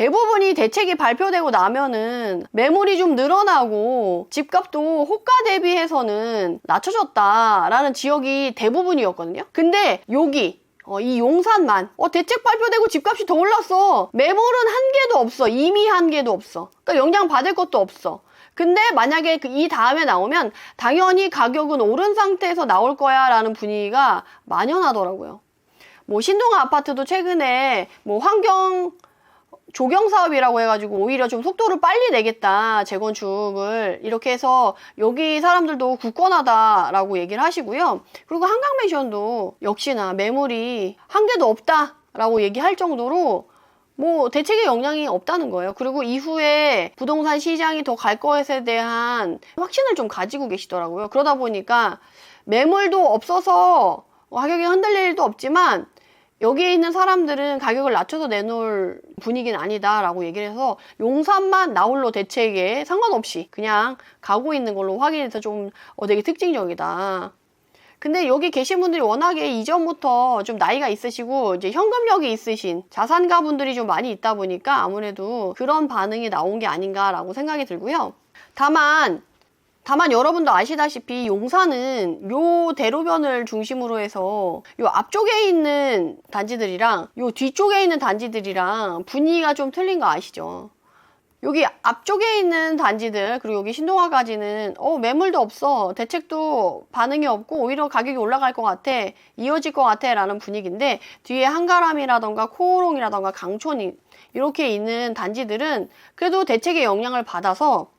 대부분이 대책이 발표되고 나면은 매물이 좀 늘어나고 집값도 호가 대비해서는 낮춰졌다라는 지역이 대부분이었거든요. 근데 여기 어, 이 용산만 어, 대책 발표되고 집값이 더 올랐어. 매물은 한 개도 없어. 이미 한 개도 없어. 그러니까 영향 받을 것도 없어. 근데 만약에 그 이 다음에 나오면 당연히 가격은 오른 상태에서 나올 거야 라는 분위기가 만연하더라고요. 뭐 신동아 아파트도 최근에 뭐 환경 조경 사업이라고 해가지고 오히려 좀 속도를 빨리 내겠다 재건축을 이렇게 해서 여기 사람들도 굳건하다라고 얘기를 하시고요. 그리고 한강 맨션도 역시나 매물이 한 개도 없다라고 얘기할 정도로 뭐 대책의 영향이 없다는 거예요. 그리고 이후에 부동산 시장이 더 갈 것에 대한 확신을 좀 가지고 계시더라고요. 그러다 보니까 매물도 없어서 가격이 흔들릴 일도 없지만 여기에 있는 사람들은 가격을 낮춰서 내놓을 분위기는 아니다라고 얘기를 해서 용산만 나홀로 대책에 상관없이 그냥 가고 있는 걸로 확인해서 좀 어, 되게 특징적이다. 근데 여기 계신 분들이 워낙에 이전부터 좀 나이가 있으시고 이제 현금력이 있으신 자산가 분들이 좀 많이 있다 보니까 아무래도 그런 반응이 나온 게 아닌가라고 생각이 들고요. 다만 다만 여러분도 아시다시피 용산은 요 대로변을 중심으로 해서 요 앞쪽에 있는 단지들이랑 요 뒤쪽에 있는 단지들이랑 분위기가 좀 틀린 거 아시죠? 여기 앞쪽에 있는 단지들 그리고 여기 신동아까지는 어 매물도 없어 대책도 반응이 없고 오히려 가격이 올라갈 것 같아 이어질 것 같아 라는 분위기인데 뒤에 한가람이라던가 코오롱이라던가 강촌이 이렇게 있는 단지들은 그래도 대책의 영향을 받아서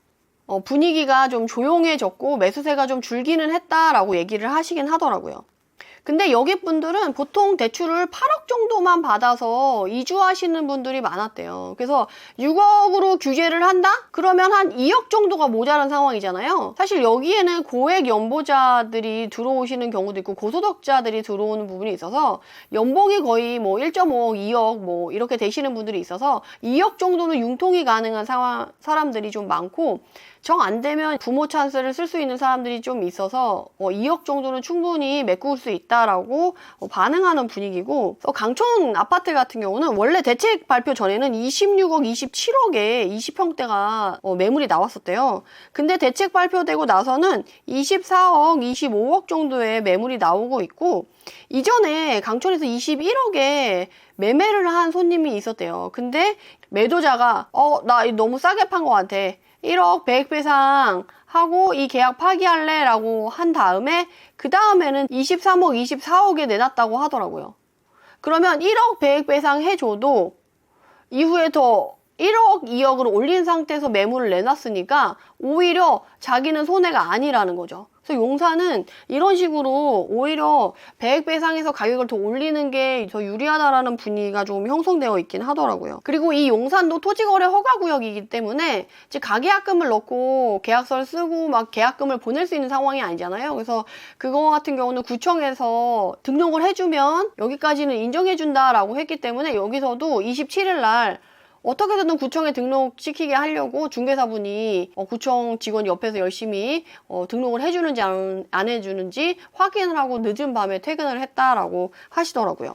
어, 분위기가 좀 조용해졌고 매수세가 좀 줄기는 했다라고 얘기를 하시긴 하더라고요. 근데 여기 분들은 보통 대출을 8억 정도만 받아서 이주하시는 분들이 많았대요. 그래서 6억으로 규제를 한다? 그러면 한 2억 정도가 모자란 상황이잖아요. 사실 여기에는 고액 연보자들이 들어오시는 경우도 있고 고소득자들이 들어오는 부분이 있어서 연봉이 거의 뭐 1.5억, 2억 뭐 이렇게 되시는 분들이 있어서 2억 정도는 융통이 가능한 상황, 사람들이 좀 많고 정 안 되면 부모 찬스를 쓸 수 있는 사람들이 좀 있어서 어, 2억 정도는 충분히 메꿀 수 있다 라고 어, 반응하는 분위기고 어, 강촌 아파트 같은 경우는 원래 대책 발표 전에는 26억, 27억에 20평대가 어, 매물이 나왔었대요. 근데 대책 발표되고 나서는 24억, 25억 정도의 매물이 나오고 있고 이전에 강촌에서 21억에 매매를 한 손님이 있었대요. 근데 매도자가 어 나 너무 싸게 판 것 같아. 1억 100배상 하고 이 계약 파기할래 라고 한 다음에 그 다음에는 23억 24억에 내놨다고 하더라고요. 그러면 1억 100배상 해줘도 이후에 더 1억 2억으로 올린 상태에서 매물을 내놨으니까 오히려 자기는 손해가 아니라는 거죠. 그래서 용산은 이런 식으로 오히려 100배상에서 가격을 더 올리는 게 더 유리하다라는 분위기가 좀 형성되어 있긴 하더라고요. 그리고 이 용산도 토지거래 허가 구역이기 때문에 이제 가계약금을 넣고 계약서를 쓰고 막 계약금을 보낼 수 있는 상황이 아니잖아요. 그래서 그거 같은 경우는 구청에서 등록을 해주면 여기까지는 인정해준다라고 했기 때문에 여기서도 27일 날 어떻게든 구청에 등록시키게 하려고 중개사분이 어, 구청 직원 옆에서 열심히 어, 등록을 해주는지 안, 안 해주는지 확인을 하고 늦은 밤에 퇴근을 했다라고 하시더라고요.